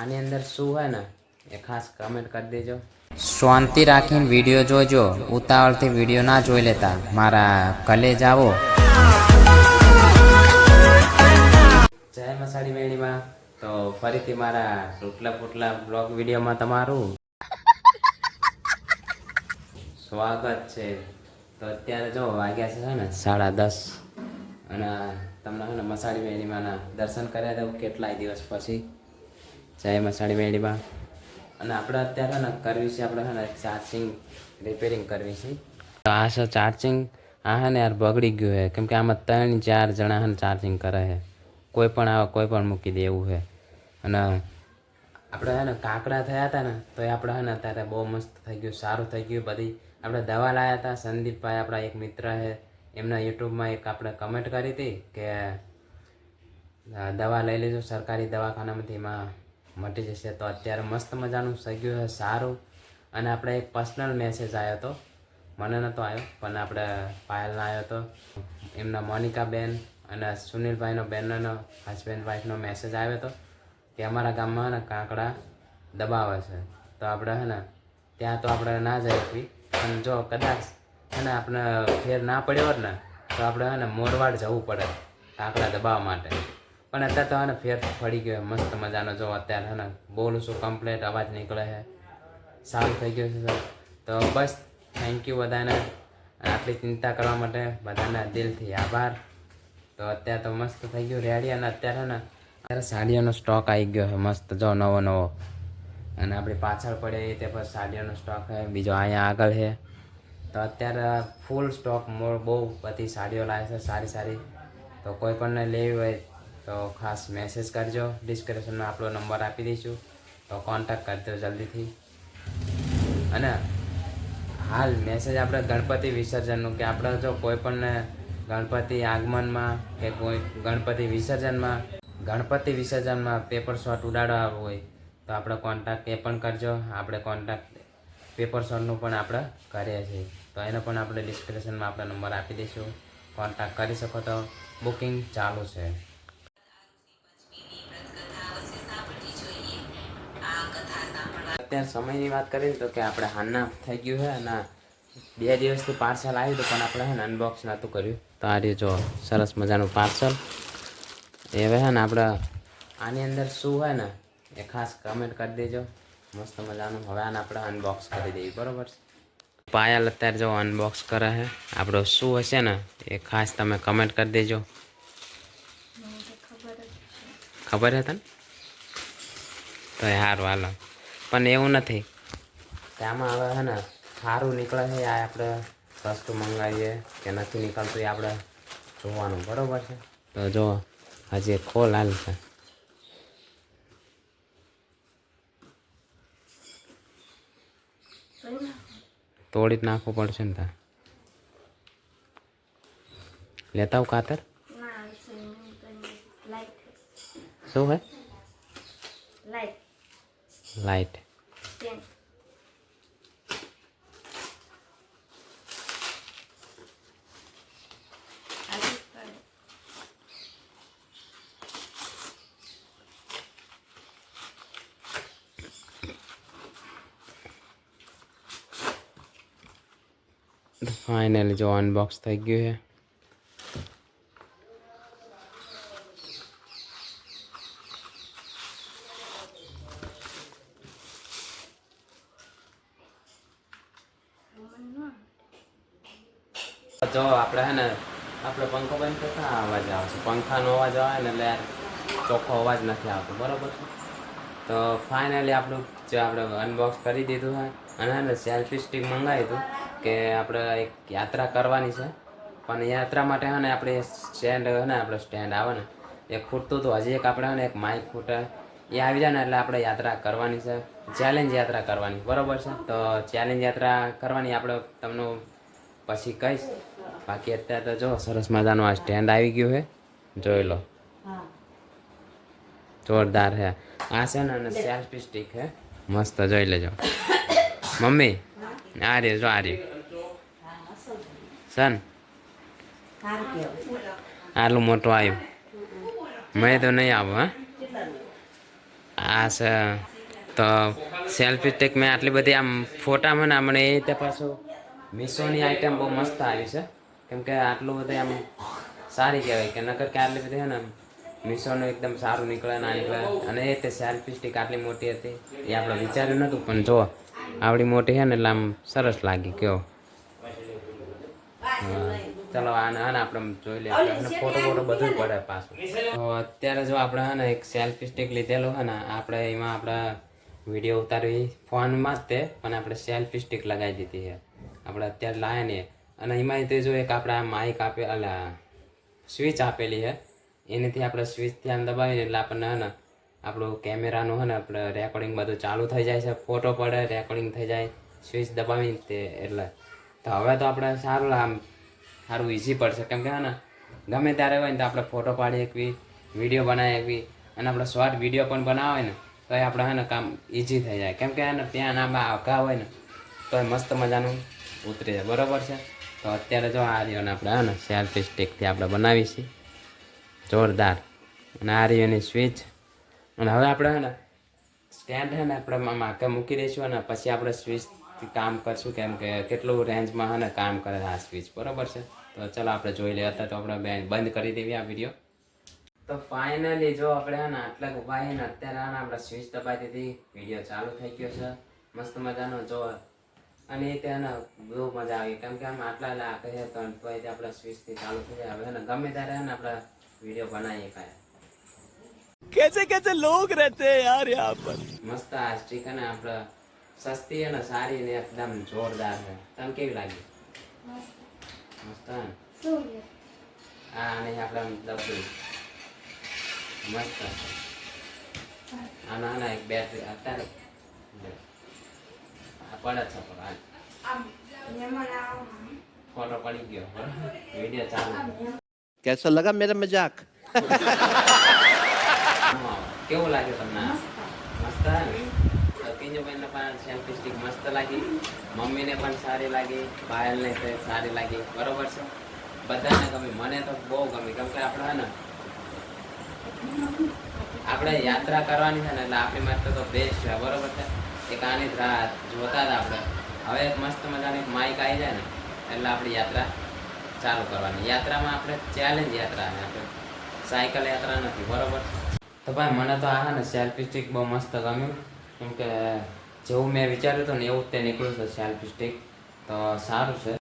આની અંદર શું હોય ને, એ ખાસ કમેન્ટ કરી દેજો. શાંતિ રાખીને વીડિયો જોજો. ઉતાવળથી વીડિયો ના જોઈ લેતા. મારા કલેજ આવો. જય મસાડી મેળીમાં તો ફરીથી મારા ટૂટલા ફૂટલા બ્લોગ વિડીયોમાં તમારું સ્વાગત છે. તો અત્યારે જો વાગ્યા છે ને સાડા દસ. અને તમને છે મસાડી મેળીમાંના દર્શન કર્યા દઉં કેટલાય દિવસ પછી. જય મસાડી મેળીમાં અને આપણે અત્યારે ને કરવી છે, આપણે છે ને ચાર્જિંગ રિપેરિંગ કરવી છે. તો આ છે ચાર્જિંગ. આ હે ને યાર બગડી ગયું છે. કેમ કે આમાં ત્રણ ચાર જણા હે ચાર્જિંગ કરે છે. કોઈ પણ આવે, કોઈ પણ મૂકી દે એવું છે. અને આપણે છે ને કાકડા થયા હતા ને તો એ આપણે છે ને અત્યારે બહુ મસ્ત થઈ ગયું, સારું થઈ ગયું. બધી આપણે દવા લાવ્યા હતા. સંદીપભાઈ આપણા એક મિત્ર છે. એમના યુટ્યુબમાં એક આપણે કમેન્ટ કરી હતી કે દવા લઈ લેજો સરકારી દવાખાનામાંથી. એમાં મટી જશે. તો અત્યારે મસ્ત મજાનું સગ્યું છે, સારું. અને આપણે એક પર્સનલ મેસેજ આવ્યો હતો મને નહોતો આવ્યો પણ આપણે પાયલનો આવ્યો હતો એમના મોનિકાબેન અને સુનિલભાઈનો બેનનો હસબન્ડ વાઈફનો મેસેજ આવ્યો હતો કે અમારા ગામમાં ને કાંકડા દબાવે છે. તો આપણે હે ને, ત્યાં તો આપણે ના જઈ પણ જો કદાચ હે ને આપણે ફેર ના પડ્યો હોત ને, તો આપણે હે ને મોરવાડ જવું પડે કાંકડા દબાવવા માટે. પણ અત્યારે તો હે ને ફેર પડી ગયો મસ્ત મજાનો જો અત્યારે હે ને, બોલું છું કમ્પ્લેટ અવાજ નીકળે છે. સારું થઈ ગયું છે સર. તો બસ થેન્ક યુ બધાને. આટલી ચિંતા કરવા માટે બધાના દિલથી આભાર. તો અત્યારે તો મસ્ત થઈ ગયું રેડી અને અત્યારે હે ને, અત્યારે સાડીઓનો સ્ટોક આવી ગયો છે. મસ્ત જો નવો નવો. અને આપણી પાછળ પડે તે પર સાડીઓનો સ્ટોક છે. બીજો અહીંયા આગળ છે. તો અત્યારે ફૂલ સ્ટોક બહુ બધી સાડીઓ લાવે છે, સારી સારી. તો કોઈ પણને લેવી હોય તો ખાસ મેસેજ કરજો. ડિસ્ક્રિપ્શનમાં આપણો નંબર આપી દઈશું. તો કોન્ટેક્ટ કરજો જલ્દીથી. અને હાલ મેસેજ આપણે ગણપતિ વિસર્જનનું કે આપણે જો કોઈ પણ ગણપતિ આગમનમાં કે કોઈ ગણપતિ વિસર્જનમાં ગણપતિ વિસર્જનમાં પેપર શોટ ઉડાડવા હોય, તો આપણે કોન્ટેક્ટ એ પણ કરજો. આપણે કોન્ટેક્ટ પેપર શોટનું પણ આપણે કરીએ છીએ. તો એનો પણ આપણે ડિસ્ક્રિપ્શનમાં આપણે નંબર આપી દઈશું. કોન્ટેક્ટ કરી શકો તો. બુકિંગ ચાલુ છે. અત્યારે સમયની વાત કરીએ તો કે આપણે હાલના થઈ ગયું છે અને બે દિવસથી પાર્સલ આવ્યું હતું પણ આપણે છે ને અનબોક્સ નહોતું કર્યું. તો આ રહ્યું જો સરસ મજાનું પાર્સલ. એ હવે છે ને આપણે આની અંદર શું હોય ને એ ખાસ કમેન્ટ કરી દેજો. મસ્ત મજાનું. હવે આને આપણે અનબોક્સ કરી દઈએ. બરોબર પાયલ અત્યારે જો અનબોક્સ કરે છે. આપણો શું હશે ને એ ખાસ તમે કમેન્ટ કરી દેજો. ખબર હે તને? તો સારું હાલો. પણ એવું નથી. કે આમાં હવે છે ને સારું નીકળે છે આ આપણે વસ્તુ મંગાવીએ કે નથી નીકળતું એ આપણે જોવાનું બરોબર છે? તો જો હજી ખોલ હાલ છે. તોડી જ નાખવું પડશે ને તાર લેતા આવું કાતર શું હે? લાઈટ. ફાઇનલી જો અનબોક્સ થઈ ગયું છે. જો આપણે હે ને, આપણે પંખો બંધ કરતા અવાજ આવે છે? પંખાનો અવાજ આવે ને એટલે ચોખ્ખો અવાજ નથી આવતો, બરોબર છે? તો ફાઇનલી આપણું જે આપણે અનબોક્સ કરી દીધું છે અને ને સેલ્ફી સ્ટિક મંગાવ્યું હતું કે આપણે એક યાત્રા કરવાની છે. પણ યાત્રા માટે હે ને આપણે સ્ટેન્ડ હે ને, આપણે સ્ટેન્ડ આવે ને, એ ખૂટતું હતું. હજી એક આપણે ને એક માઇક ખૂટે, એ આવી જાય ને એટલે આપણે યાત્રા કરવાની છે ચેલેન્જ યાત્રા કરવાની, બરોબર છે? તો ચેલેન્જ યાત્રા કરવાની આપણે તમને પછી કહીશ. બાકી અત્યારે તો જો સરસ મજાનું આ સ્ટેન્ડ આવી ગયું છે. જોઈ લો. જોરદાર છે. આ છે ને અને સેલ્ફી સ્ટિક છે. મસ્ત જોઈ લેજો. મમ્મી આ રે જો આ રહ્યું. સન. આટલું મોટું આવ્યું. મેં તો નહીં આવું હા. આ છે તો સેલ્ફી સ્ટિક મેં આટલી બધી આમ ફોટામાં મને મને એ રીતે પાછું મીશોની આઈટમ બહુ મસ્ત આવી છે. કેમ કે આટલું બધું આમ સારી કહેવાય કે નકર કે આટલી બધી છે ને આમ એકદમ સારું નીકળે ના નીકળે. અને એ તે સેલ્ફી સ્ટિક આટલી મોટી હતી, એ આપણે વિચાર્યું નહોતું પણ જો આવડી મોટી છે ને એટલે આમ સરસ લાગી, કયો. ચલો, આને આને આપણે જોઈ લઈએ. આપણે ફોટો ફોટો બધું પડે પાછું. તો અત્યારે જો આપણે હે ને એક સેલ્ફી સ્ટિક લીધેલો હે ને, આપણે એમાં આપણે વીડિયો ઉતારવી ફોનમાં જ તે, પણ આપણે સેલ્ફી સ્ટિક લગાવી દીધી છે આપણે અત્યારે લાવે ને અને એમાં તે જો એક આપણે માઇક આપે, અલા સ્વિચ આપેલી છે. એનેથી આપણે સ્વિચથી આમ દબાવીને એટલે આપણને હે ને, આપણું કેમેરાનું હે ને, આપણે રેકોર્ડિંગ બધું ચાલુ થઈ જાય છે. ફોટો પડે રેકોર્ડિંગ થઈ જાય સ્વિચ દબાવીને તે એટલે. તો હવે તો આપણે સારું, આમ, સારું ઇઝી પડશે. કેમ કે હે ને, ગમે ત્યારે હોય ને તો આપણે ફોટો પાડી શકવી વીડિયો બનાવી શકવી અને આપણે શોર્ટ વીડિયો પણ બનાવે ને, તો એ આપણે હે ને કામ ઇઝી થઈ જાય. કેમ કે હે ને, ત્યાં ના અઘા હોય ને, તો એ મસ્ત મજાનું ઉતરી. જાય બરોબર છે? તો અત્યારે જો આ રહ્યોને આપણે ને સેલ્ફી સ્ટિકથી આપણે બનાવી છીએ જોરદાર. અને આ રહ્યોની સ્વિચ અને હવે આપણે, હે ને સ્ટેન્ડ હે ને, આપણે માકે મૂકી દઈશું અને પછી આપણે સ્વિચથી કામ કરશું. કેમ કે કેટલું રેન્જમાં હે ને, કામ કરે આ સ્વિચ બરાબર છે? તો ચાલો આપણે જોઈ લઈએ. અત્યારે તો આપણે બંધ કરી દેવી આ વીડિયો તો ફાઇનલી જો આપણે, હે ને, આટલા ઊભા ને, અત્યારે આપણે સ્વિચ દબાવી દીધી. વીડિયો ચાલુ થઈ ગયો છે. મસ્ત મજાનો, જો અને તેને બહુ મજા આવી. કેમ કે આમ આટલા લાખ છે ત્રણ પછી આપણે સ્વિચથી ચાલુ થઈ જાય હવે ગમે ત્યારે ને આપણે વીડિયો બનાવીએ કાંઈ. કેસે કેસે લોગ રહેતે યાર યહાં પર. મસ્ત આ સ્ટીક અને આપણે સસ્તી અને સારી ને એકદમ જોરદાર છે. તમને કેવી લાગી? મસ્ત. હા અને આપણે ડબ્બી મસ્ત. આના આના એક બેટરી અત્યારે પાડા છાપો હાલ. ફોટો પડી ગયો. વીડિયો ચાલુ. કેસો લગા મેરા મજાક? કેવું લાગ્યું તમને? મસ્ત કિંજુભાઈને પણ શેમ્પી સ્ટીક મસ્ત લાગી. મમ્મીને પણ સારી લાગી. પાયલને સારી લાગી. બરોબર છે? બધાને ગમે. મને તો બહુ ગમે. કેમ કે આપણે ને આપણે યાત્રા કરવાની છે ને એટલે આપણી માટે તો બેસ્ટ છે. બરોબર છે? એક આની જ જોતા હતા આપણે. હવે મસ્ત મજાની માઇક આવી જાય ને, એટલે આપણી યાત્રા ચાલુ કરવાની. યાત્રામાં આપણે ચેલેન્જ યાત્રા ને આપણે સાયકલ યાત્રા નથી, બરોબર? તો ભાઈ, મને તો આ ને સેલ્ફી સ્ટિક બહુ મસ્ત ગમ્યું. કેમ કે, જેવું મેં વિચાર્યું હતું ને, એવું જ તે નીકળ્યું છે સેલ્ફી સ્ટિક તો સારું છે.